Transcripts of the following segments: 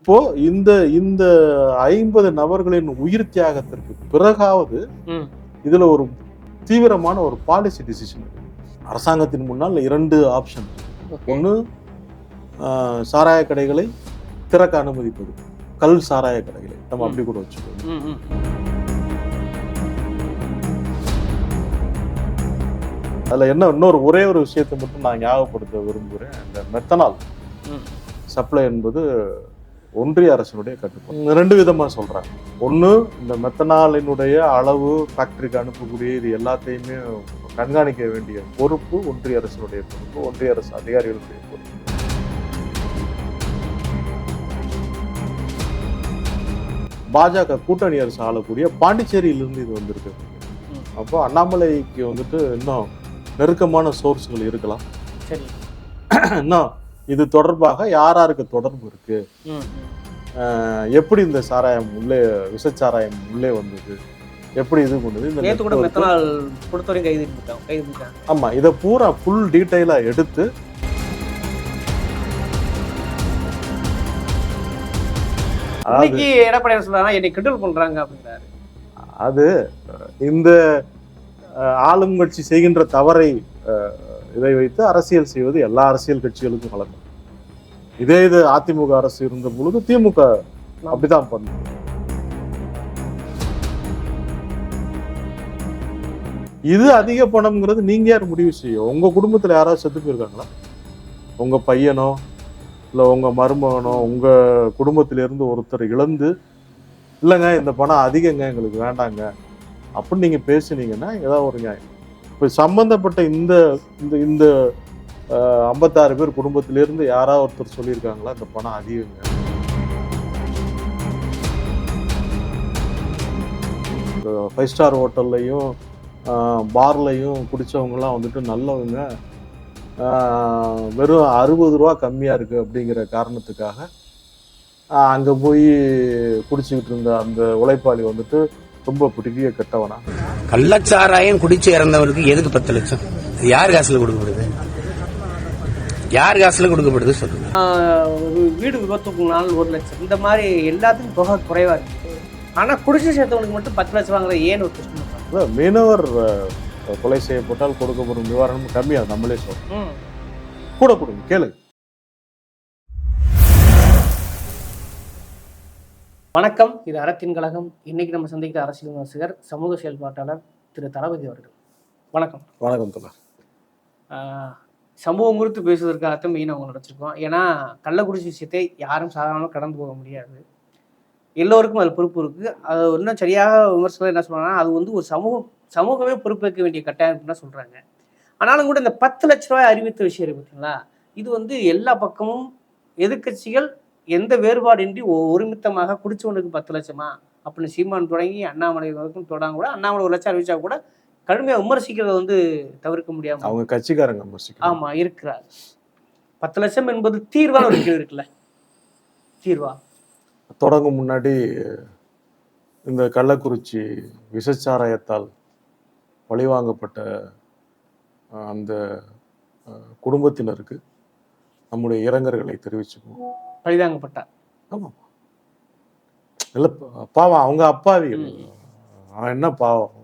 இப்போ இந்த இந்த ஐம்பது நபர்களின் உயிர் தியாகத்திற்கு பிறகாவது. இதுல ஒரு தீவிரமான ஒரு பாலிசி டிசிஷன் அரசாங்கத்தின் முன்னால் இரண்டு ஆப்ஷன் ஒன்று சாராய கடைகளை திறக்க அனுமதிப்பது. கல் சாராய கடைகளை. நம்ம அப்படி கூட வச்சுக்கோங்க. ம், ம். அதுல என்ன இன்னொரு ஒரே ஒரு விஷயத்தை மட்டும் நான் ஞாபகப்படுத்த விரும்புகிறேன் இந்த மெத்தனால். சப்ளை என்பது ஒன்றிய அரசினுடைய கட்டுப்பாடு. ரெண்டு விதமா சொல்றாங்க. ஒண்ணு இந்த மெத்தனாலினுடைய அளவு ஃபேக்டரிக்கு அனுப்பக்கூடிய இது எல்லாத்தையுமே கண்காணிக்க வேண்டிய பொறுப்பு ஒன்றிய அரசினுடைய பொறுப்பு ஒன்றிய அரசு அதிகாரிகளுடைய பொறுப்பு. பாஜக கூட்டணி அரசு ஆளக்கூடிய பாண்டிச்சேரியிலிருந்து இது வந்திருக்கு. அப்போ அண்ணாமலைக்கு வந்துட்டு இன்னும் நெருக்கமான சோர்ஸ்கள் இருக்கலாம். சரி. இன்னும் இது தொடர்பாக யார் யாருக்கு தொடர்பு இருக்கு? எப்படி இந்த சாராயம் உள்ளே விஷச்சாராயம் உள்ளே வந்தது? எப்படி இது பண்ணுது இந்த நேத்து கூட மெத்தனால் கைது கைது ஆமா இதை பூரா ஃபுல் டீட்டெயிலா எடுத்து இன்னைக்கு எடப்பாடி சொல்றாங்க என்னை கிண்டல் பண்றாங்க அப்படின்றாரு. அது இந்த ஆளும் கட்சி செய்கின்ற தவறை இதை வைத்து அரசியல் செய்வது எல்லா அரசியல் கட்சிகளுக்கும் வழக்கம். இதே இது அதிமுக அரசு இருந்த பொழுது திமுக அப்படிதான் பண்ணும் இது அதிக பணம்ங்கிறது நீங்க யார் முடிவு செய்யும் உங்க குடும்பத்துல யாராவது செத்து போயிருக்காங்களா? உங்க பையனோ இல்ல உங்க மருமகனோ உங்க குடும்பத்தில இருந்து ஒருத்தர் இழந்து இல்லைங்க இந்த பணம் அதிகங்க எங்களுக்கு வேண்டாங்க அப்படின்னு நீங்க பேசுனீங்கன்னா ஏதாவது ஒரு நியாயம். இப்போ சம்பந்தப்பட்ட இந்த இந்த இந்த ஐம்பத்தாறு பேர் குடும்பத்திலேருந்து யாராவது ஒருத்தர் சொல்லியிருக்காங்களா இந்த பணம் அதிகங்க. ஃபைவ் ஸ்டார் ஹோட்டல்லையும் பார்லையும் குடிச்சவங்கலாம் வந்துட்டு நல்லவங்க. வெறும் அறுபது ரூபா கம்மியாக இருக்குது அப்படிங்கிற காரணத்துக்காக அங்கே போய் குடிச்சுக்கிட்டு இருந்த அந்த உழைப்பாளி வந்துட்டு ரொம்ப பிடிக்கிய கெட்டவனா. கள்ளச்சாராயம் குடிச்சு இறந்தவருக்கு எதுக்கு பத்து லட்சம்? யார் யார் காசுல முடியுது யார் காசுல கொடுக்கப்படுது சொல்லுங்க. வீடு விபத்துக்கு நாள் ஒரு லட்சம். இந்த மாதிரி எல்லாத்துக்கும் தொகை குறைவா இருக்கு. ஆனா குடிச்சு சேர்த்தவனுக்கு மட்டும் பத்து லட்சம் வாங்குறது ஏன்னு ஒரு அதான் மீனவர் கொலை செய்யப்பட்டால் கொடுக்கப்படும் நிவாரணம் கம்மியா நம்மளே சொல்றோம். கூட கொடுங்க கேளுங்க. வணக்கம் இது அறத்தின் கழகம். இன்னைக்கு நம்ம சந்திக்கிற அரசியல் விமர்சகர் சமூக செயல்பாட்டாளர் திரு தளபதி அவர்கள். வணக்கம். வணக்கம் தோழர். சம்பவம் சமூகம் குறித்து பேசுவதற்காகத்தான் மெயின் அவங்க நினச்சிருக்கோம் ஏன்னா கள்ளக்குறிச்சி விஷயத்தை யாரும் சாதாரணமாக கடந்து போக முடியாது. எல்லோருக்கும் அது பொறுப்பு இருக்குது அது இன்னும் சரியாக விமர்சனம் என்ன சொல்கிறாங்கன்னா அது வந்து ஒரு சமூகம் சமூகமே பொறுப்பேற்க வேண்டிய கட்டாயம் தான் சொல்கிறாங்க ஆனாலும் கூட இந்த பத்து லட்ச ரூபாய் அறிவித்த விஷயம் இருக்கு பார்த்தீங்களா இது வந்து எல்லா பக்கமும் எதிர்க்கட்சிகள் எந்த வேறுபாடின்றி ஒருமித்தமாக குடிச்சவனுக்கு பத்து லட்சமா? அப்படின்னு சீமான் தொடங்கி அண்ணாமலை வரைக்கும் தொடங்க கூட அண்ணாமலை ஒரு லட்சம் அறிவிச்சா கூட கடுமையாக விமர்சிக்கிறத வந்து தவிர்க்க முடியாம அவங்க கட்சிக்காரங்க விமர்சிக்கிறாங்க. ஆமா இருக்கிறார். பத்து லட்சம் என்பது தீர்வான ஒரு கேள்வி இருக்குல்ல? தீர்வா? தொடங்கும் முன்னாடி இந்த கள்ளக்குறிச்சி விஷச்சாராயத்தால் பழிவாங்கப்பட்ட அந்த குடும்பத்தினருக்கு நம்முடைய இரங்கல்களை தெரிவிச்சுக்குவோம். பழிதாங்கப்பட்டார் ஆமாம் இல்ல பாவம் அவங்க அப்பாவி அவன் என்ன பாவம்?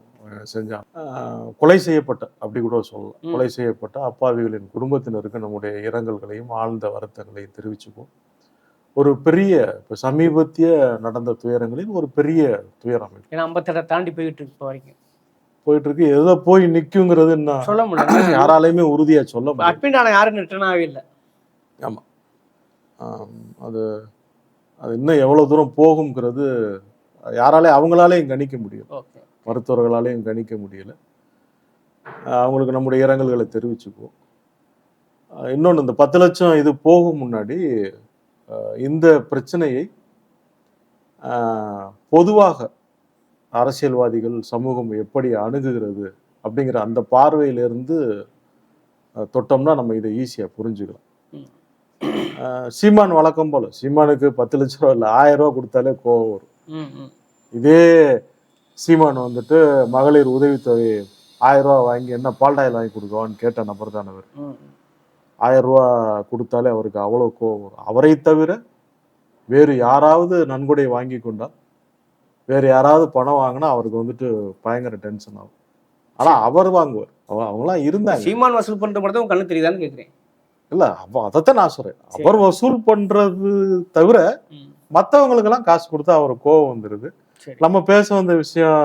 ஆஹ் கொலை செய்யப்பட்ட அப்படி கூட சொல்லலாம். கொலை செய்யப்பட்ட அப்பாவிகளின் குடும்பத்தினருக்கு நம்முடைய இரங்கல்களையும் ஆழ்ந்த வருத்தங்களையும் தெரிவிச்சுக்குவோம். ஒரு பெரிய இப்ப சமீபத்திய நடந்த துயரங்களில் ஒரு பெரிய துயரம். ஏன்னா ஐம்பத்தெட்டை தாண்டி போயிட்டு இருக்கு வரைக்கும். போயிட்டு இருக்கு எதை போய் நிக்குங்கிறது என்ன? சொல்ல முடியல. யாராலையுமே உறுதியா சொல்ல முடியாது அட்மிட் ஆன யாரும் ரிட்டர்ன் ஆகவே இல்லை. ஆம், அது அது இன்னும் எவ்வளவு தூரம் போகுங்கிறது யாராலே அவங்களாலேயும் கணிக்க முடியும். ஓகே. மருத்துவர்களாலேயும் கணிக்க முடியல. அவங்களுக்கு நம்முடைய இரங்கல்களை தெரிவிச்சுக்குவோம். இன்னொன்று இந்த பத்து லட்சம் இது போகும் முன்னாடி இந்த பிரச்சனையை பொதுவாக அரசியல்வாதிகள் சமூகம் எப்படி அணுகுகிறது அப்படிங்கிற அந்த பார்வையிலிருந்து தொட்டோம்னா நம்ம இதை ஈஸியாக புரிஞ்சுக்கலாம். சீமான் வழக்கம் போல சீமானுக்கு பத்து லட்ச ரூபா இல்லை ஆயிரம் ரூபா கொடுத்தாலே கோவம் வரும். இதே சீமான் வந்துட்டு மகளிர் உதவித்தொகை ஆயிரம் ரூபா வாங்கி என்ன பால்டாயில் வாங்கி கொடுக்கவான்னு கேட்ட நபர் தான் அவர் ஆயிரம் ரூபா கொடுத்தாலே அவருக்கு அவ்வளோ கோவம் வரும். அவரை தவிர வேறு யாராவது நன்கொடை வாங்கி கொண்டா வேறு யாராவது பணம் வாங்கினா அவருக்கு வந்துட்டு பயங்கர டென்ஷன் ஆகும். ஆனா அவர் வாங்குவார். அவ- அவங்களாம் இருந்தாங்க. சீமான் வசூல் பண்ற மட்டும் உங்க கண்ணு தெரியுதான்னு கேக்குறேன். இல்ல அவ அதைத்தான் நான் சொல்றேன். அவர் வசூல் பண்றது தவிர ம். மத்தவங்களுக்கு எல்லாம் காசு கொடுத்தா அவருக்கு கோவம் வந்துருது. சரி நம்ம பேச வந்த விஷயம்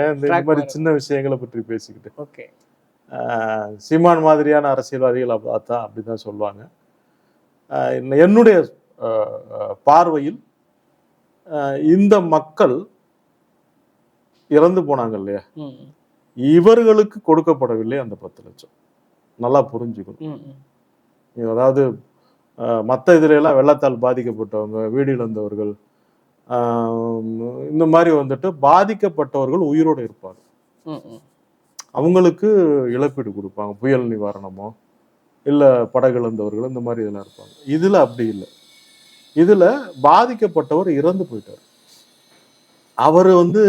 ஏன் இந்த மாதிரி. சின்ன விஷயங்களை பற்றி பேசிக்கிட்டு? ஓகே. சீமான் மாதிரியான அரசியல்வாதிகள் அதான் அப்படிதான் சொல்லுவாங்க. என்னுடைய பார்வையில் இந்த மக்கள் இறந்து போனாங்க இல்லையா? இவர்களுக்கு கொடுக்கப்படவில்லை அந்த பத்து லட்சம். நல்லா புரிஞ்சுக்கணும். அதாவது மற்ற இதுல எல்லாம் வெள்ளத்தால் பாதிக்கப்பட்டவங்க வீடு இழந்தவர்கள் இந்த மாதிரி வந்துட்டு பாதிக்கப்பட்டவர்கள் உயிரோடு ம் அவங்களுக்கு இழப்பீடு கொடுப்பாங்க. புயல் நிவாரணமோ இல்ல படகு இழந்தவர்கள் இந்த மாதிரி இதெல்லாம் இருப்பாங்க. இதுல அப்படி இல்லை. இதுல பாதிக்கப்பட்டவர் இறந்து போயிட்டார். அவர் வந்து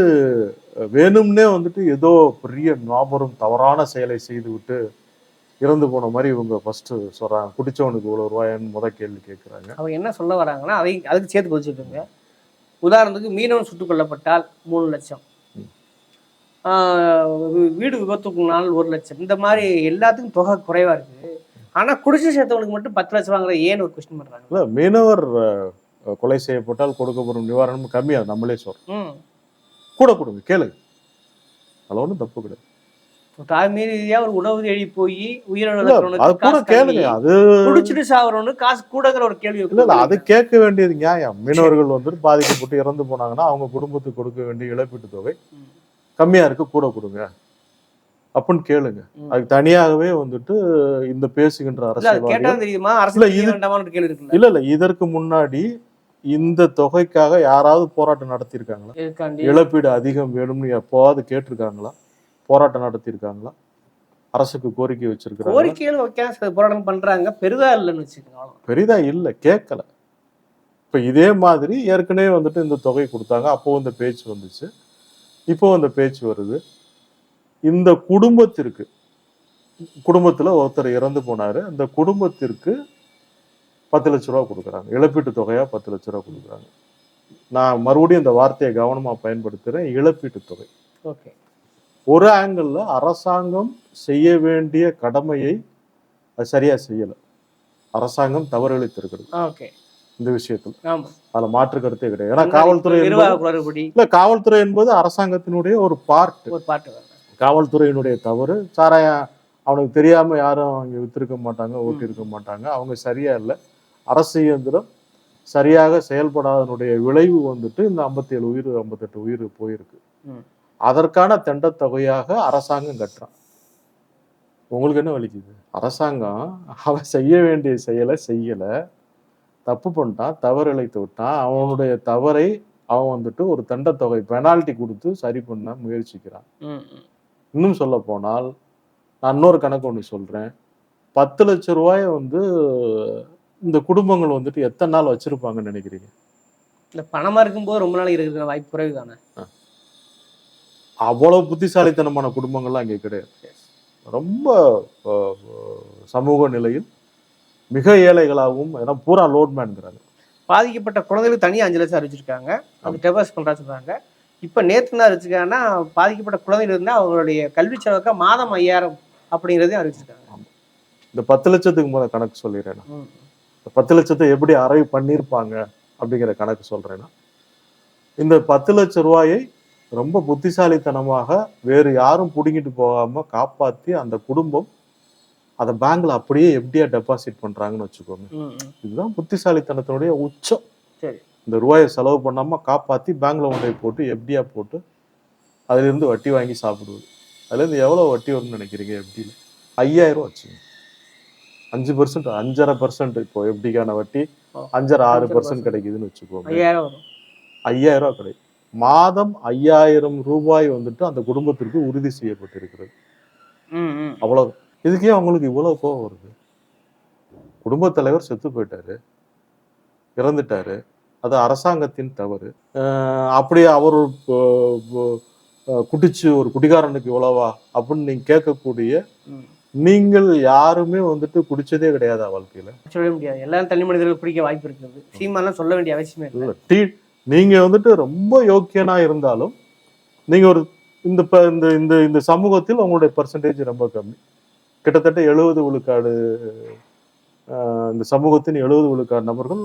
வேணும்னே வந்துட்டு ஏதோ பெரிய மாபெரும் தவறான செயலை செய்து விட்டு இறந்து போன மாதிரி இவங்க ஃபர்ஸ்ட் சொல்றாங்க. குடிச்சவனுக்கு இவ்வளவு ரூபாயன்னு முத கேள்வி கேட்கிறாங்க அவங்க என்ன சொல்ல வராங்கன்னா அதை அதுக்கு சேர்த்து பதிச்சுட்டுங்க உதாரணத்துக்கு மீனவன் சுட்டுக் கொல்லப்பட்டால் மூணு லட்சம். வீடு விபத்துக்குனால் ஒரு லட்சம். இந்த மாதிரி எல்லாத்துக்கும் தொகை குறைவா இருக்கு. ஆனா குடிசை சேர்த்தவனுக்கு மட்டும் பத்து லட்சம் வாங்குற ஏன்னு ஒரு கொஸ்டின் பண்றாங்க. இல்ல மீனவர் கொலை செய்யப்பட்டால் கொடுக்கப்படும் நிவாரணம் கம்மியா நம்மளே சொல்றோம். ம். கூட கொடுங்க கேளுங்க. அதுல ஒன்றும் தப்பு கிடையாது. தாய்மீறி ரீதியா ஒரு உணவு தேடி போய் இல்ல, உயிரிழந்தவனுக்கு அது கூட காசு கேளுங்க கம்மி. அது குடிச்சிட்டு சாவறவனுக்கு காசு கூடங்கிற ஒரு கேள்வி இல்ல அது கேட்க வேண்டியது நியாயம் மீனவர்கள் வந்துட்டு பாதிக்கப்பட்டு இறந்து போனாங்கன்னா அவங்க குடும்பத்துக்கு கொடுக்க வேண்டிய இழப்பீட்டு தொகை. கம்மியா இருக்கு கூட கொடுங்க. அப்படின்னு கேளுங்க. அதுக்கு தனியாகவே வந்துட்டு இந்த பேசுகின்ற தெரியுமா? இல்ல, இல்ல இல்ல இதற்கு முன்னாடி இந்த தொகைக்காக யாராவது போராட்டம் நடத்தியிருக்காங்களா? இழப்பீடு அதிகம் வேணும்னு எப்போவாவது கேட்டிருக்காங்களா? போராட்டம் நடத்தியிருக்காங்களா? அரசுக்கு கோரிக்கை வச்சிருக்காங்க கோரிக்கைகள் வைக்க போராட்டம் பண்றாங்க. பெரிதா இல்லைன்னு வச்சுக்கோங்க. பெரிதா இல்ல கேட்கல இப்ப இதே மாதிரி ஏற்கனவே வந்துட்டு இந்த தொகை கொடுத்தாங்க. அப்போ இந்த பேச்சு வந்துச்சு. இப்போ இந்த பேச்சு வருது. இந்த குடும்பத்திற்கு குடும்பத்துல ஒருத்தர் இறந்து போனாரு. அந்த குடும்பத்திற்கு பத்து லட்ச ரூபா கொடுக்குறாங்க. இழப்பீட்டு தொகையா பத்து லட்ச ரூபா கொடுக்குறாங்க. நான் மறுபடியும் இந்த வார்த்தையை கவனமா பயன்படுத்துறேன். இழப்பீட்டு தொகை. ஓகே. ஒரு ஆங்கிள் அரசாங்கம் செய்ய வேண்டிய கடமையை அது சரியா செய்யல. அரசாங்கம் தவறளித்திருக்கிறது. ஓகே இந்த விஷயத்துல. அதுல மாற்று கருத்தே கிடையாது. ஏன்னா காவல்துறை இல்ல காவல்துறை என்பது அரசாங்கத்தினுடைய ஒரு பார்ட் ஒரு வருது காவல்துறையினுடைய தவறு. சாராயம் அவனுக்கு தெரியாம யாரும் அங்க வித்திருக்க மாட்டாங்க ஓட்டியிருக்க மாட்டாங்க. அவங்க சரியா இல்லை. அரசு இயந்திரம் சரியாக செயல்படாதனுடைய விளைவு வந்துட்டு இந்த 57 உயிர் 58 உயிர் போயிருக்கு. அதற்கான தண்டத் தொகையாக அரசாங்கம் கட்டுறான். உங்களுக்கு என்ன வலிக்குது அரசாங்கம் அவன் செய்ய வேண்டிய செயலை செய்யல. தப்பு பண்ணிட்டான் தவறு இழைத்து விட்டான். அவனுடைய தவறை அவன் வந்துட்டு ஒரு தண்டத் தொகை பெனால்டி கொடுத்து சரி பண்ண முயற்சிக்கிறான். இன்னும் சொல்ல போனால் நான் இன்னொரு கணக்கு ஒன்று சொல்றேன். பத்து லட்ச ரூபாயை வந்து இந்த குடும்பங்கள் வந்துட்டு எத்தனை நாள் வச்சிருப்பாங்கன்னு நினைக்கிறீங்க? இந்த பணமா இருக்கும்போது ரொம்ப நாளைக்கு இருக்கிற வாய்ப்பு குறைவு தானே அவ்வளவு புத்திசாலித்தனமான குடும்பங்கள்லாம் அங்கே கிடையாது. ரொம்ப சமூக நிலையில் மிக ஏழைகளாகவும் ஏன்னா பூரா லோட்மேன்ங்கிறாங்க பாதிக்கப்பட்ட குழந்தைகளுக்கு தனியாக அஞ்சு லட்சம் அறிவிச்சிருக்காங்க. அது டெபாசிட் பண்ணுறா சொல்றாங்க. இப்போ நேற்று என்ன அறிவிச்சிருக்காங்கன்னா பாதிக்கப்பட்ட குழந்தைகள் இருந்தால் அவங்களுடைய கல்வி செலவுக்கு மாதம் ஐயாயிரம் அப்படிங்கிறதையும் அறிவிச்சிருக்காங்க. இந்த பத்து லட்சத்துக்கு முதல் கணக்கு சொல்லிடுறேன். நான். ம். இந்த பத்து லட்சத்தை எப்படி அரைவ் பண்ணியிருப்பாங்க அப்படிங்கிற கணக்கு சொல்றேன்னா இந்த பத்து லட்ச ரூபாயை ரொம்ப புத்திசாலித்தனமாக வேறு யாரும் பிடுங்கிட்டு போகாம காப்பாத்தி அந்த குடும்பம் அதை பேங்க்ல அப்படியே எப்படியா டெபாசிட் பண்றாங்கன்னு வச்சுக்கோங்க. இதுதான் புத்திசாலித்தனத்தினுடைய உச்சம். இந்த ரூபாயை செலவு பண்ணாம காப்பாத்தி பேங்க்ல போய் போட்டு எப்படியா போட்டு அதுல இருந்து வட்டி வாங்கி சாப்பிடுவது. அதுல இருந்து எவ்வளவு வட்டி வரும்னு நினைக்கிறீங்க எப்படின்னு ஐயாயிரம் ரூபா வச்சுங்க. அஞ்சு பர்சன்ட் அஞ்சரை பர்சன்ட் இப்போ எப்படிக்கான வட்டி. அஞ்சரை ஆறு பர்சன்ட். கிடைக்குதுன்னு வச்சுக்கோங்க. ஐயாயிரம் ரூபாய் கிடைக்கும் மாதம் ஐயாயிரம் ரூபாய் வந்துட்டு அந்த குடும்பத்திற்கு உறுதி செய்யப்பட்டிருக்கிறது. அவ்வளவு. இதுக்கே அவங்களுக்கு இவ்வளவு கோவம் வருது. குடும்பத் தலைவர் செத்து போயிட்டாரு. இறந்துட்டாரு. அது அரசாங்கத்தின் தவறு. அஹ் அப்படி அவர் குடிச்சு ஒரு குடிகாரனுக்கு இவ்வளவா அப்படின்னு நீங்க கேட்கக்கூடிய நீங்கள் யாருமே வந்துட்டு குடிச்சதே கிடையாதா வாழ்க்கையில. சொல்லவே முடியாது. எல்லாரும் தனி மனிதர்கள் பிடிக்க வாய்ப்பு இருக்குது சீமாலாம் சொல்ல வேண்டிய அவசியமே இல்லை. இல்ல டீ நீங்க வந்துட்டு ரொம்ப யோக்கியனா இருந்தாலும் நீங்க ஒரு இந்த இந்த இந்த இந்த சமூகத்தில் உங்களுடைய பர்சன்டேஜ் ரொம்ப கம்மி. கிட்டத்தட்ட எழுபது விழுக்காடு இந்த சமூகத்தின் எழுபது விழுக்காடு நபர்கள்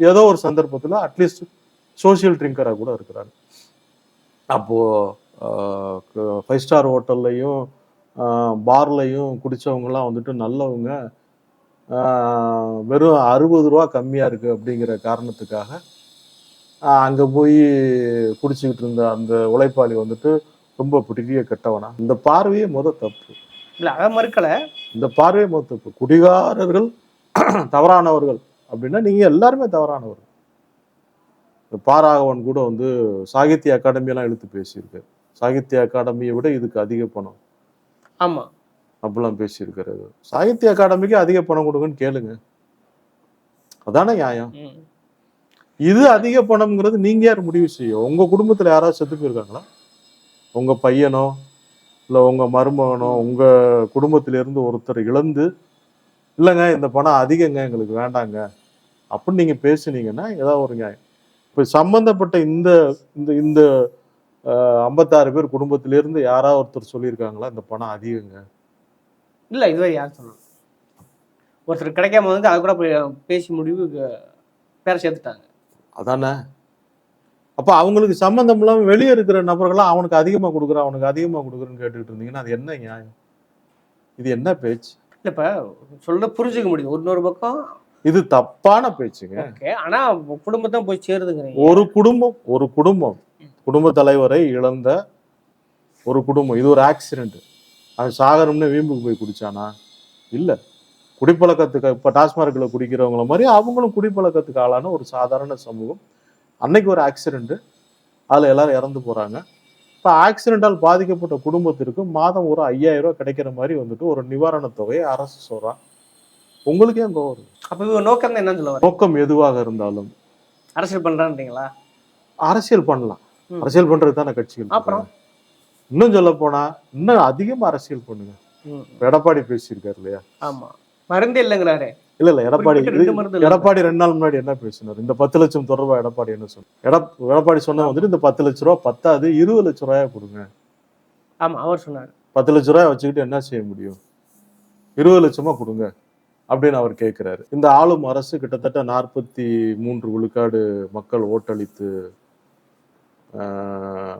ஏதோ ஒரு சந்தர்ப்பத்தில் அட்லீஸ்ட் சோஷியல் ட்ரிங்கராக கூட இருக்கிறாங்க. அப்போது ஃபைவ் ஸ்டார் ஹோட்டல்லையும் பார்லையும் குடித்தவங்கலாம் வந்துட்டு நல்லவங்க வெறும் அறுபது ரூபா கம்மியாக இருக்குது அப்படிங்கிற காரணத்துக்காக அங்க போய் குடிச்சுக்கிட்டு இருந்த அந்த உழைப்பாளி வந்துட்டு ரொம்ப பெரிய கெட்டவனா. இந்த பார்வையே முத தப்பு. இல்லை அதை மறுக்கல. இந்த பார்வையே முத தப்பு. குடிகாரர்கள் தவறானவர்கள் அப்படின்னா நீங்க எல்லாருமே தவறானவர்கள். பாராகவன் கூட வந்து சாகித்ய அகாடமியெல்லாம் இழுத்து பேசியிருக்காரு. சாகித்ய அகாடமியை விட இதுக்கு அதிக பணம். ஆமா. அப்படிலாம் பேசியிருக்காரு. சாகித்ய அகாடமிக்கு அதிக பணம் கொடுங்கன்னு கேளுங்க. அதானே நியாயம். இது அதிக பணம்ங்கிறது நீங்க யார் முடிவு செய்யும்? உங்க குடும்பத்துல யாராவது செத்து போயிருக்காங்களா? உங்க பையனோ இல்ல உங்க மருமகனோ உங்க குடும்பத்தில இருந்து ஒருத்தர் இழந்து இல்லைங்க இந்த பணம் அதிகங்க எங்களுக்கு வேண்டாங்க அப்படின்னு நீங்க பேசுனீங்கன்னா ஏதாவது ஒரு நியாயம். இப்ப சம்பந்தப்பட்ட இந்த இந்த இந்த ஐம்பத்தாறு பேர் குடும்பத்திலேருந்து யாராவது ஒருத்தர் சொல்லியிருக்காங்களா இந்த பணம் அதிகங்க? இல்லை இதுவரை யார் சொன்னாங்க? ஒருத்தர் கிடைக்காம வந்து அது கூட போய் பேசி முடிவு பேரை சேர்த்துட்டாங்க. அதானே? அப்ப அவங்களுக்கு சம்பந்தம் இல்லாம வெளியே இருக்கிற நபர்களா அவனுக்கு அதிகமா கொடுக்குறான் அவனுக்கு அதிகமா கொடுக்குறேன்னு கேட்டுக்கிட்டு இருந்தீங்கன்னா அது என்ன நியாயம்? இது என்ன பேச்சு? இல்லை இப்போ சொல்ல புரிஞ்சுக்க முடியும் இன்னொரு பக்கம் இது தப்பான பேச்சுங்க. ஆனா குடும்பத்தான் போய் சேருதுங்கிறீங்க. ஒரு குடும்பம் ஒரு குடும்பம். குடும்ப தலைவரை இழந்த ஒரு குடும்பம். இது ஒரு ஆக்சிடென்ட் அவன் சாகரம்னு வீம்புக்கு போய் குடிச்சானா? இல்ல. குடிப்பழக்கத்துக்கு இப்ப டாஸ்மார்க்ல குடிக்கிறவங்கள மாதிரி அவங்களும் குடிப்பழக்கத்துக்கு ஆளான ஒரு சாதாரண சமூகம். அன்னைக்கு ஒரு ஆக்சிடென்ட் அதுல எல்லாரும் இறந்து போறாங்க. இப்ப ஆக்சிடென்டால் பாதிக்கப்பட்ட குடும்பத்திற்கு மாதம் ஒரு ஐயாயிரம் ரூபாய் கிடைக்கிற மாதிரி வந்துட்டு ஒரு நிவாரணத் தொகையை அரசு சொல்றான். உங்களுக்கு கோவம் வருது? அப்ப நோக்கம் தான் என்னன்னு சொல்ல வரேன் நோக்கம் எதுவாக இருந்தாலும். அரசியல் பண்றான்றீங்களா அரசியல் பண்ணலாம். அரசியல் பண்றது தானே கட்சிகள் அப்புறம்? இன்னும் சொல்ல போனா இன்னும் அதிகமா அரசியல் பண்ணுங்க. எடப்பாடி பேசியிருக்காரு இல்லையா? ஆமா. மருந்தே இல்லைங்கிறாரு இல்ல இல்ல எடப்பாடி. எடப்பாடி ரெண்டு நாள் முன்னாடி என்ன பேசினார்? இந்த பத்து லட்சம் தொடர்பா எடப்பாடி என்ன சொன்னார்? எடப் எடப்பாடி சொன்னா வந்துட்டு இந்த பத்து லட்ச ரூபா பத்தாது இருபது லட்ச ரூபாயா கொடுங்க. ஆமா அவர் சொன்னார். பத்து லட்ச ரூபாய் வச்சுக்கிட்டு என்ன செய்ய முடியும்? இருபது லட்சமா கொடுங்க அப்படின்னு அவர் கேட்கிறாரு இந்த ஆளும் அரசு கிட்டத்தட்ட நாற்பத்தி மூன்று விழுக்காடு மக்கள் ஓட்டளித்து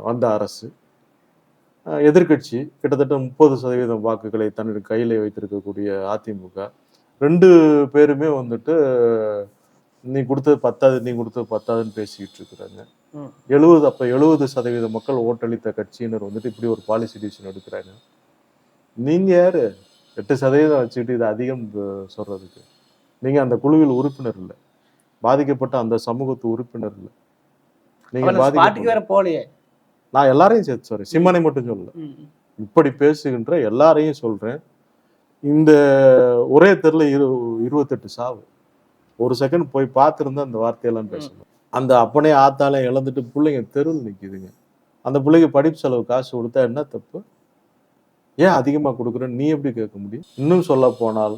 வந்த அரசு. ஆஹ், எதிர்க்கட்சி கிட்டத்தட்ட முப்பது சதவீதம் வாக்குகளை தன்னுடைய கையில வைத்திருக்கக்கூடிய அதிமுக. ரெண்டு பேருமே வந்துட்டு நீ கொடுத்தது பத்தாது நீ கொடுத்தது பத்தாதுன்னு பேசிக்கிட்டு இருக்கிறாங்க. எழுபது அப்ப எழுபது சதவீத மக்கள் ஓட்டளித்த கட்சியினர் வந்துட்டு இப்படி ஒரு பாலிசி டிசிஷன் எடுக்கிறாங்க. நீங்க யாரு? எட்டு சதவீதம் வச்சுக்கிட்டு இது அதிகம் அஹ், சொல்றதுக்கு. நீங்க அந்த குழுவில் உறுப்பினர் இல்லை. பாதிக்கப்பட்ட அந்த சமூகத்து உறுப்பினர் இல்லை. நீங்க பாட்டுக்கு பாதிக்கப்பட்ட வேற போலையே நான் எல்லாரையும் சேர்த்து சொல்றேன். சிம்மனை மட்டும் சொல்லல. இப்படி பேசுகின்ற எல்லாரையும் சொல்றேன். இந்த ஒரே தெருல இரு இருபத்தெட்டு சாவு. ஒரு செகண்ட் போய் பார்த்துருந்தா அந்த வார்த்தையெல்லாம் பேசணும். அந்த அப்பனே ஆத்தாலே இழந்துட்டு பிள்ளைங்க தெருவில் நிக்குதுங்க. அந்த பிள்ளைக்கு படிப்பு செலவு காசு கொடுத்தா என்ன தப்பு? ஏன் அதிகமாக கொடுக்குறேன்னு நீ எப்படி கேட்க முடியும்? இன்னும் சொல்ல போனால்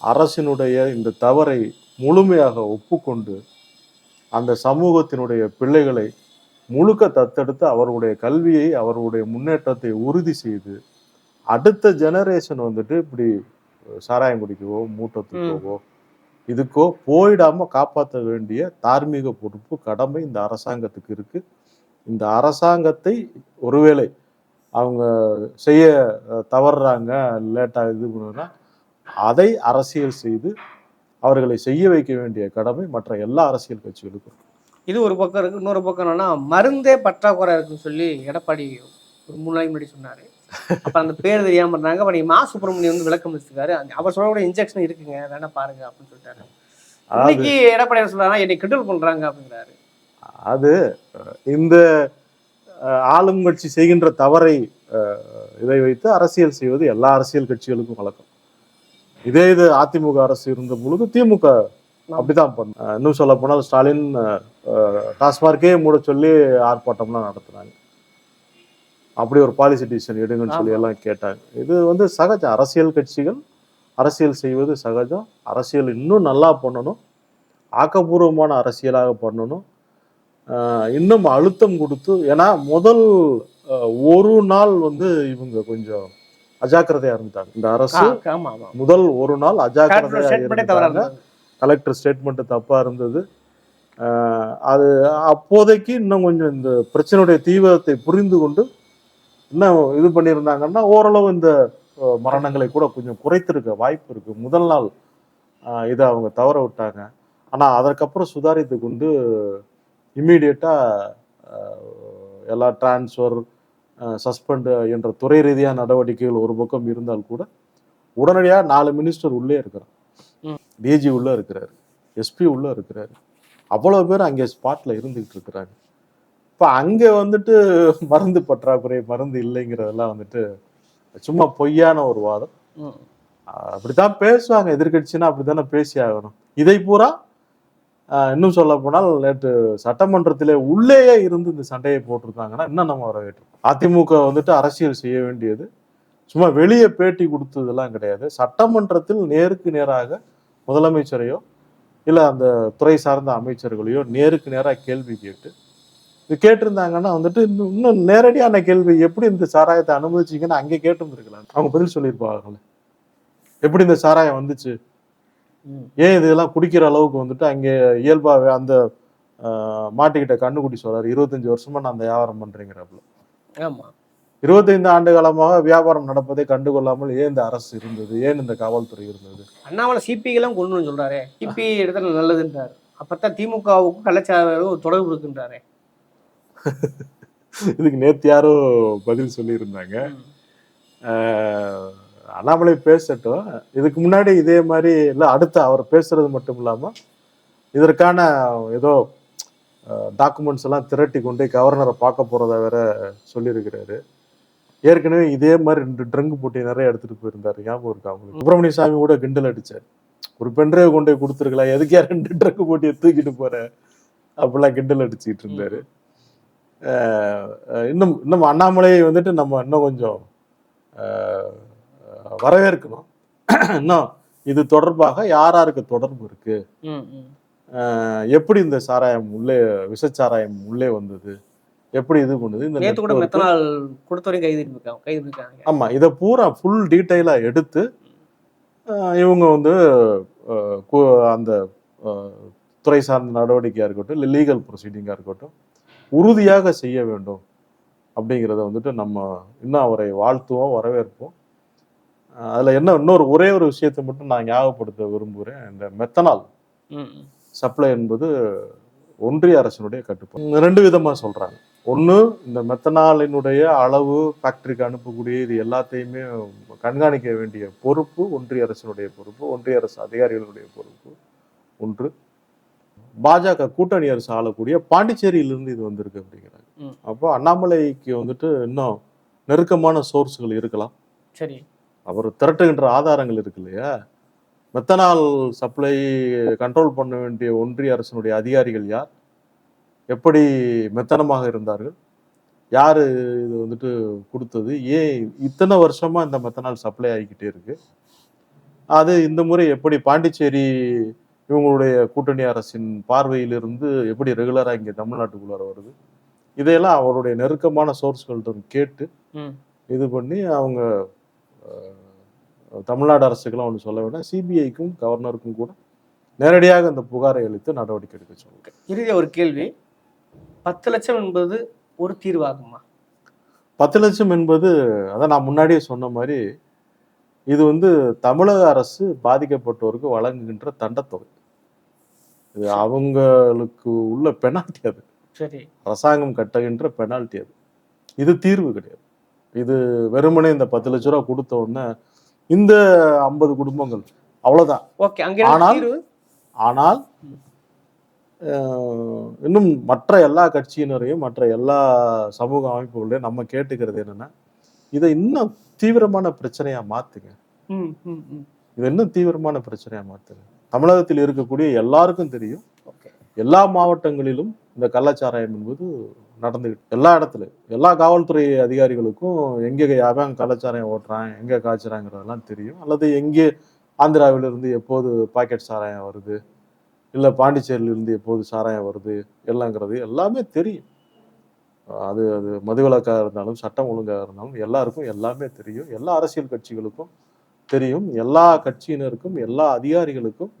அரசினுடைய இந்த தவறை முழுமையாக ஒப்புக்கொண்டு அந்த சமூகத்தினுடைய பிள்ளைகளை முழுக்க தத்தெடுத்து அவருடைய கல்வியை அவருடைய முன்னேற்றத்தை உறுதி செய்து அடுத்த ஜெனரேஷன் வந்துட்டு இப்படி சாராயம் குடிக்கவோ மூட்டை தூக்கவோ இதுக்கோ போயிடாம காப்பாற்ற வேண்டிய தார்மீக பொறுப்பு கடமை இந்த அரசாங்கத்துக்கு இருக்கு. இந்த அரசாங்கத்தை ஒருவேளை அவங்க செய்ய தவறுறாங்க லேட்டா இது பண்ணுன்னா அதை அரசியல் செய்து அவர்களை செய்ய வைக்க வேண்டிய கடமை மற்ற எல்லா அரசியல் கட்சிகளுக்கும். இது ஒரு பக்கம் இருக்கு இன்னொரு பக்கம் என்னன்னா மருந்தே பற்றாக்குறை இருக்குன்னு சொல்லி எடப்பாடி ஒரு மூணு நாளைக்கு முன்னாடி சொன்னாரு. அப்ப அந்த பேர் தெரியாம இருந்தாங்க. அப்ப நீங்க மா சுப்பிரமணியம் வந்து விளக்கம் வச்சிருக்காரு. அவர் சொல்லக்கூடிய இன்ஜெக்ஷன் இருக்குங்க. வேணா பாருங்க அப்படின்னு சொல்லிட்டாரு. இன்னைக்கு எடப்பாடி என்ன சொல்றாருன்னா என்னை கிண்டல் பண்றாங்க அப்படிங்கிறாரு. அது இந்த ஆளும் கட்சி செய்கின்ற தவறை இதை வைத்து அரசியல் செய்வது எல்லா அரசியல் கட்சிகளுக்கும் வழக்கம். இதே இது அதிமுக அரசு இருந்த பொழுது திமுக அப்படிதான் பண்ண. இன்னும் சொல்ல போனால் ஸ்டாலின் டாஸ்மார்க்கே மூட சொல்லி ஆர்ப்பாட்டம்லாம் நடத்துனாங்க. அப்படி ஒரு பாலிசி டிசிஷன் எடுங்கன்னு சொல்லி. எல்லாம் கேட்டாங்க. இது வந்து சகஜம். அரசியல் கட்சிகள் அரசியல் செய்வது சகஜம். அரசியல் இன்னும் நல்லா பண்ணணும். ஆக்கப்பூர்வமான அரசியலாக பண்ணணும். இன்னும் அழுத்தம் கொடுத்து ஏன்னா முதல் ஒரு நாள் வந்து இவங்க கொஞ்சம் அஜாக்கிரதையா இருந்துட்டாங்க இந்த அரசு முதல் ஒரு நாள் அஜாக்கிரதையா இருந்தாங்க. கலெக்டர் ஸ்டேட்மெண்ட் தப்பா இருந்தது. அது அப்போதைக்கு இன்னும் கொஞ்சம் இந்த பிரச்சனையுடைய தீவிரத்தை புரிந்து கொண்டு இன்னும் இது பண்ணியிருந்தாங்கன்னா ஓரளவு இந்த மரணங்களை கூட கொஞ்சம் குறைத்திருக்க வாய்ப்பு இருக்கு. முதல் நாள் இதை அவங்க தவற விட்டாங்க. ஆனா அதற்கப்புறம் சுதாரித்து கொண்டு இம்மீடியட்டா எல்லா டிரான்ஸ்ஃபர் சஸ்பெண்ட் என்ற துறை ரீதியான நடவடிக்கைகள் ஒரு பக்கம் இருந்தால் கூட உடனடியாக நாலு மினிஸ்டர் உள்ளே இருக்கிறார். டிஜி உள்ள இருக்கிறாரு. எஸ்பி உள்ள இருக்கிறாரு. அவ்வளோ பேர் அங்கே ஸ்பாட்ல இருந்துகிட்டு இருக்கிறாங்க. இப்போ அங்கே வந்துட்டு மருந்து பற்றாக்குறை மருந்து இல்லைங்கிறதெல்லாம் வந்துட்டு சும்மா பொய்யான ஒரு வாதம். அப்படித்தான் பேசுவாங்க. எதிர்க்கட்சினா அப்படித்தானே பேசி ஆகணும். இதை பூரா இன்னும் சொல்ல போனால் நேற்று சட்டமன்றத்திலே உள்ளேயே இருந்து இந்த சண்டையை போட்டிருந்தாங்கன்னா இன்னும் நம்ம வரவேற்றோம் அதிமுக வந்துட்டு அரசியல் செய்ய வேண்டியது. சும்மா வெளியே பேட்டி கொடுத்ததெல்லாம் கிடையாது. சட்டமன்றத்தில் நேருக்கு நேராக முதலமைச்சரையோ இல்லை அந்த துறை சார்ந்த அமைச்சர்களையோ நேருக்கு நேராக கேள்வி கேட்டு கேட்டிருந்தாங்கன்னா வந்துட்டு இன்னும் நேரடியான கேள்வி எப்படி இந்த சாராயத்தை அனுமதிச்சீங்கன்னு அங்கே கேட்டிருந்துருக்கலாம் அவங்க பதில் சொல்லியிருப்பாங்கல்ல எப்படி இந்த சாராயம் வந்துச்சு. ஏன் இதெல்லாம் குடிக்கிற அளவுக்கு வந்துட்டு அங்கே இயல்பாகவே அந்த மாட்டுக்கிட்ட கண்ணுக்குட்டி சொல்றாரு இருபத்தஞ்சு வருஷமா நான் அந்த வியாபாரம் பண்றேங்கிறப்பல. ஆமா. இருபத்தைந்து ஆண்டு காலமாக வியாபாரம் நடப்பதை கண்டுகொள்ளாமல் ஏன் இந்த அரசு இருந்தது? ஏன் இந்த காவல்துறை இருந்தது? அண்ணாமலை சிபிக்கெல்லாம் கொண்டு சொல்றாரு. சிபி எடுத்தா நல்லதுன்றாரு. அப்பதான் திமுகவுக்கும் கள்ளச்சாரம் தொடர்பு இருக்குன்றாரு. இதுக்கு நேத்து யாரோ பதில் சொல்லியிருந்தாங்க. அண்ணாமலை பேசட்டும். இதுக்கு முன்னாடி இதே மாதிரி இல்லை அடுத்து அவர் பேசுறது மட்டும் இல்லாம இதற்கான ஏதோ டாக்குமெண்ட்ஸ் எல்லாம் திரட்டி கொண்டு கவர்னரை பார்க்க போறதா வேற சொல்லியிருக்கிறாரு. ஏற்கனவே இதே மாதிரி ரெண்டு ட்ரங்க் போட்டி நிறைய எடுத்துட்டு போயிருந்தாரு. ஞாபகம் இருக்கா அவங்களுக்கு சுப்பிரமணிய சாமி கூட கிண்டல் அடிச்சார். ஒரு பென்ட்ரைவ் கொண்டு போய் கொடுத்துருக்கலாம். எதுக்கே ரெண்டு ட்ரங்க் போட்டியை தூக்கிட்டு போற? அப்படிலாம் கிண்டல் அடிச்சுக்கிட்டு இருந்தாரு. இன்னும் இன்னும் அண்ணாமலை வந்துட்டு நம்ம இன்னும் கொஞ்சம் வரவேற்கணும். இன்னும் இது தொடர்பாக யார் யாருக்கு தொடர்பு இருக்கு? எப்படி இந்த சாராயம் உள்ளே விஷச்சாராயம் உள்ளே வந்தது? எப்படி இது பண்ணுது இந்த நேத்து கூட மெத்தனால் கொடுத்தவரையும் கைது கைது இருக்காங்க ஆமா இதை பூரா ஃபுல் டீட்டெயிலா எடுத்து இவங்க வந்து அந்த துறை சார்ந்த நடவடிக்கையா இருக்கட்டும் இல்லை லீகல் ப்ரொசீடிங்கா இருக்கட்டும் உறுதியாக செய்ய வேண்டும் அப்படிங்கிறத வந்துட்டு நம்ம இன்னும் அவரை வாழ்த்துவோம் வரவேற்போம். அதுல என்ன இன்னொரு ஒரே ஒரு விஷயத்தை மட்டும் நான் ஞாபகப்படுத்த விரும்புகிறேன் இந்த மெத்தனால். சப்ளை என்பது ஒன்றிய அரசினுடைய கட்டுப்பாடு. ரெண்டு விதமா சொல்றாங்க. ஒண்ணு இந்த மெத்தனாலினுடைய அளவு ஃபேக்டரிக்கு அனுப்பக்கூடிய இது எல்லாத்தையுமே கண்காணிக்க வேண்டிய பொறுப்பு ஒன்றிய அரசினுடைய பொறுப்பு ஒன்றிய அரசு அதிகாரிகளுடைய பொறுப்பு. ஒன்று பாஜக கூட்டணி அரசு ஆளக்கூடிய பாண்டிச்சேரியிலிருந்து இது வந்திருக்கு அப்படிங்கிறாங்க. அப்போ அண்ணாமலைக்கு வந்துட்டு இன்னும் நெருக்கமான சோர்ஸ்கள் இருக்கலாம். சரி. அவர் திரட்டுகின்ற ஆதாரங்கள் இருக்கு இல்லையா? மெத்தனால் சப்ளை கண்ட்ரோல் பண்ண வேண்டிய ஒன்றிய அரசினுடைய அதிகாரிகள் யார்? எப்படி மெத்தனமாக இருந்தார்கள்? யாரு இது வந்துட்டு கொடுத்தது? ஏன் இத்தனை வருஷமா இந்த மெத்தனால் சப்ளை ஆகிக்கிட்டே இருக்கு? அது இந்த முறை எப்படி பாண்டிச்சேரி இவங்களுடைய கூட்டணி அரசின் பார்வையிலிருந்து எப்படி ரெகுலரா இங்க தமிழ்நாட்டுக்குள்ளார வருது? இதையெல்லாம் அவருடைய நெருக்கமான சோர்ஸ்கள்ட்ட கேட்டு. இது பண்ணி அவங்க தமிழ்நாடு அரசுக்கெல்லாம் ஒன்று சொல்ல வேண்டாம். சிபிஐக்கும் கவர்னருக்கும் கூட நேரடியாக அந்த புகாரை அளித்து நடவடிக்கை எடுக்க சொல்லுங்க. இறுதியா ஒரு கேள்வி. பத்து லட்சம் என்பது ஒரு தீர்வாகுமா? பத்து லட்சம் என்பது அதான் நான் முன்னாடியே சொன்ன மாதிரி இது வந்து தமிழக அரசு பாதிக்கப்பட்டோருக்கு வழங்குகின்ற தண்டத்தொகை. இது அவங்களுக்கு உள்ள பெனால்ட்டி அது. சரி. அரசாங்கம் கட்டுகின்ற பெனால்ட்டி அது. இது தீர்வு கிடையாது. இது வெறுமனே இந்த பத்து லட்ச ரூபா கொடுத்த உடனே இந்த ஐம்பது குடும்பங்கள் அவ்வளவுதான். ஓகே அங்க என்ன ஆனால் ஆனால் இன்னும் மற்ற எல்லா கட்சியினரையும் மற்ற எல்லா சமூக அமைப்புகளையும் நம்ம கேட்டுக்கிறது என்னன்னா இதை இன்னும் தீவிரமான பிரச்சனையா மாத்துங்க. இது இன்னும் தீவிரமான பிரச்சனையா மாத்துங்க தமிழகத்தில் இருக்கக்கூடிய எல்லாருக்கும் தெரியும். எல்லா மாவட்டங்களிலும் இந்த கள்ளச்சாராயம் என்பது நடந்துகிட்டு எல்லா இடத்துலையும் எல்லா காவல்துறை அதிகாரிகளுக்கும் எங்கே அவன் கள்ளச்சாராயம் ஓட்டுறான் எங்கே காய்ச்சறாங்கிறதெல்லாம் தெரியும். அல்லது எங்கே ஆந்திராவிலிருந்து எப்போது பாக்கெட் சாராயம் வருது இல்லை பாண்டிச்சேரியிலிருந்து எப்போது சாராயம் வருது எல்லாங்கிறது எல்லாமே தெரியும். அது அது மதுவிலக்காக இருந்தாலும் சட்டம் ஒழுங்காக இருந்தாலும் எல்லாருக்கும் எல்லாமே தெரியும். எல்லா அரசியல் கட்சிகளுக்கும் தெரியும். எல்லா கட்சியினருக்கும் எல்லா அதிகாரிகளுக்கும்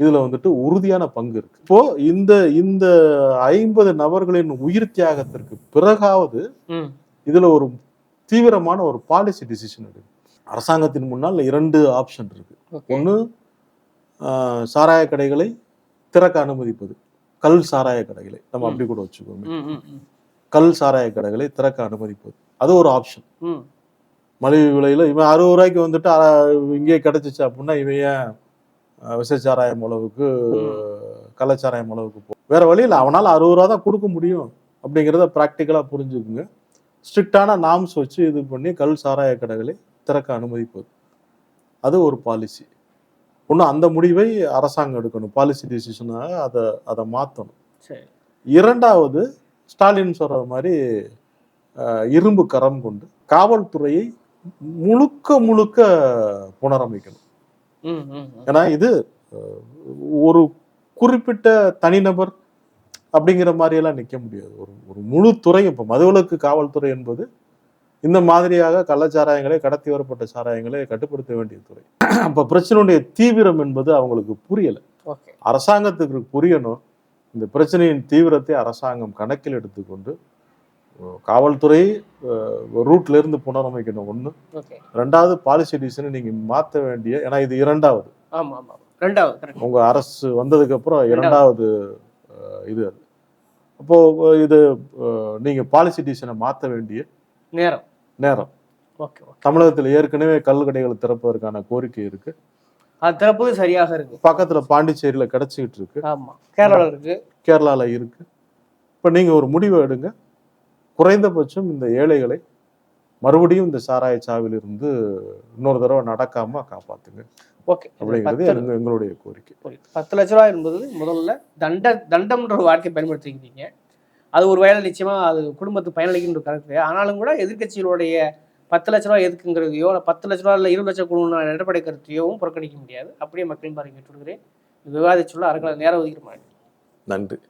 இதுல வந்துட்டு உறுதியான பங்கு இருக்கு. இப்போ இந்த இந்த ஐம்பது நபர்களின் உயிர் தியாகத்திற்கு பிறகாவது இதுல ஒரு தீவிரமான ஒரு பாலிசி டிசிஷன் எடுக்கு அரசாங்கத்தின் முன்னால் இரண்டு ஆப்ஷன் இருக்கு. ஒன்று சாராய கடைகளை திறக்க அனுமதிப்பது. கல் சாராய கடைகளை. நம்ம அப்படி கூட ம் கல் சாராய கடைகளை திறக்க அனுமதிப்பது. அது ஒரு ஆப்ஷன் மலிவு விலையில இவன் அறுபது ரூபாய்க்கு வந்துட்டு இங்கேயே கிடைச்சிச்சு அப்படின்னா இவன் ஏன் அஹ், விஷச்சாராயம் அளவுக்கு கள்ளச்சாராயம் அளவுக்கு போ வேற வழியில் அவனால் அறுபது ரூபா தான் கொடுக்க முடியும் அப்படிங்கிறத ப்ராக்டிக்கலாக புரிஞ்சுக்குங்க. ஸ்ட்ரிக்டான நாம்ஸ் வச்சு இது பண்ணி கல் சாராய கடைகளை திறக்க அனுமதிப்பது அது ஒரு பாலிசி ஒன்று அந்த முடிவை அரசாங்கம் எடுக்கணும். பாலிசி டிசிஷனாக அதை அதை மாற்றணும் சரி. இரண்டாவது ஸ்டாலின் சொல்ற மாதிரி இரும்பு கரம் கொண்டு காவல்துறையை முழுக்க முழுக்க புனரமைக்கணும். ஏன்னா இது ஒரு குறிப்பிட்ட தனிநபர் அப்படிங்கிற மாதிரியெல்லாம் நிற்க முடியாது. ஒரு ஒரு முழு துறை இப்போ மதுவிலக்கு காவல்துறை என்பது இந்த மாதிரியாக கள்ளச்சாராயங்களை கடத்தி வரப்பட்ட சாராயங்களை கட்டுப்படுத்த வேண்டிய துறை. அப்போ பிரச்சனையுடைய தீவிரம் என்பது அவங்களுக்கு புரியலை. அரசாங்கத்துக்கு புரியணும். இந்த பிரச்சனையின் தீவிரத்தை அரசாங்கம் கணக்கில் எடுத்துக்கொண்டு காவல்துறை ரூட்ல இருந்து புனரமைக்கணும். ஒண்ணு. ரெண்டாவது பாலிசி டிசிஷனை நீங்க மாற்ற வேண்டிய ஏன்னா இது இரண்டாவது. ஆமா ஆமா ரெண்டாவது உங்க அரசு வந்ததுக்கு அப்புறம் இரண்டாவது இது அது. அப்போ இது நீங்க பாலிசி டிசிஷனை மாற்ற வேண்டிய நேரம். நேரம். தமிழகத்தில் ஏற்கனவே கல் கடைகள் திறப்பதற்கான கோரிக்கை இருக்கு. அது திறப்பது சரியாக இருக்கு. பக்கத்துல பாண்டிச்சேரியில கிடைச்சிக்கிட்டு இருக்கு. ஆமா கேரளால இருக்கு. கேரளால இருக்கு. இப்போ நீங்க ஒரு முடிவு எடுங்க. குறைந்தபட்சம் இந்த ஏழைகளை மறுபடியும் இந்த சாராய சாவிலிருந்து இன்னொரு தடவை நடக்காம காப்பாத்துங்க. ஓகே. அப்படிங்கிறது எங்களுடைய கோரிக்கை. பத்து லட்ச ரூபாய் என்பது முதல்ல தண்ட தண்டம்ன்ற ஒரு வார்த்தையை பயன்படுத்திக்கிறீங்க அது ஒரு வகையில் நிச்சயமா அது குடும்பத்துக்கு பயனளிக்கின்ற கருத்து. ஆனாலும் கூட எதிர்க்கட்சிகளுடைய பத்து லட்ச ரூபாய் எதுக்குங்கிறதையோ இல்லை பத்து லட்ச ரூபா இல்லை இருபது லட்சம் குழு எடப்பாடி கருத்தையோவும் புறக்கணிக்க முடியாது. அப்படியே மக்களின் பார்வை கேட்டு விடுகிறேன் விவாதிச்சுள்ள அறக்கலை நேரம் ஒதுக்கிற மாதிரி. நன்றி.